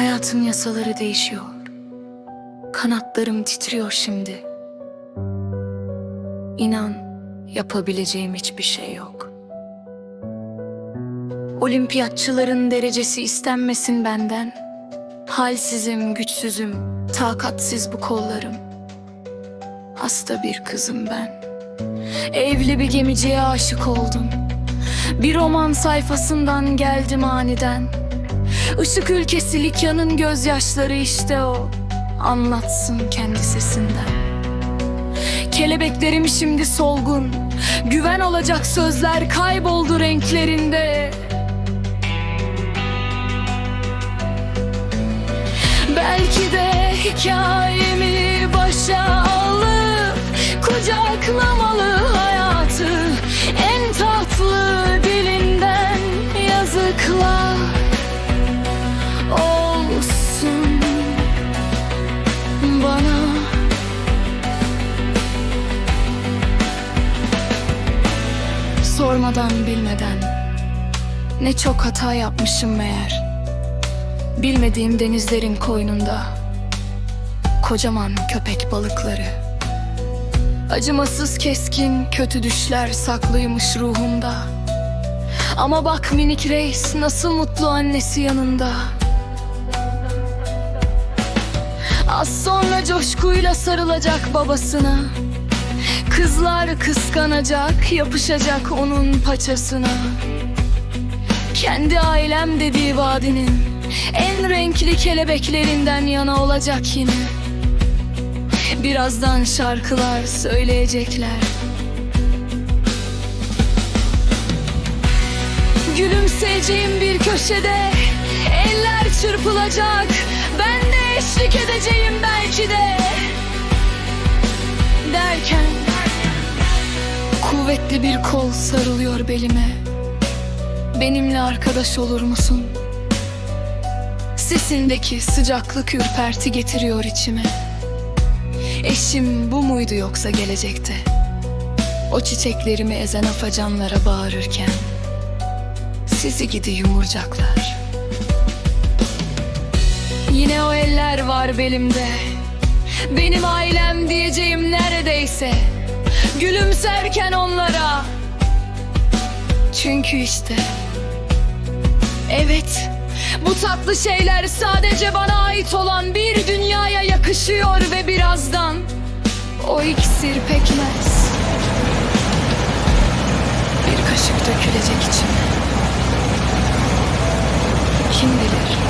Hayatın yasaları değişiyor. Kanatlarım titriyor şimdi. İnan yapabileceğim hiçbir şey yok. Olimpiyatçıların derecesi istenmesin benden. Halsizim, güçsüzüm, takatsiz bu kollarım. Hasta bir kızım ben. Evli bir gemiciye aşık oldum. Bir roman sayfasından geldim aniden. Işık ülkesi Likya'nın gözyaşları işte o. Anlatsın kendi sesinden. Kelebeklerim şimdi solgun. Güven olacak sözler kayboldu renklerinde. Belki de hikayemi Sormadan bilmeden ne çok hata yapmışım meğer. Bilmediğim denizlerin koynunda kocaman köpek balıkları. Acımasız keskin kötü düşler saklıymış ruhumda. Ama bak minik reis nasıl mutlu annesi yanında. Az sonra coşkuyla sarılacak babasına. Kızlar kıskanacak, yapışacak onun paçasına. Kendi ailem dediği vadinin en renkli kelebeklerinden yana olacak yine. Birazdan şarkılar söyleyecekler. Gülümseyeceğim bir köşede Eller çırpılacak Ben Kuvvetli bir kol sarılıyor belime. Benimle arkadaş olur musun? Sesindeki sıcaklık ürperti getiriyor içime. Eşim bu muydu yoksa gelecekte? O çiçeklerimi ezen afacanlara bağırırken. Sizi gidi yumurcaklar. Yine o eller var belimde. Benim ailem diyeceğim neredeyse Gülümserken onlara Çünkü işte Evet bu tatlı şeyler sadece bana ait olan bir dünyaya yakışıyor ve birazdan o iksir pekmez. Bir kaşık dökülecek içime. Kim bilir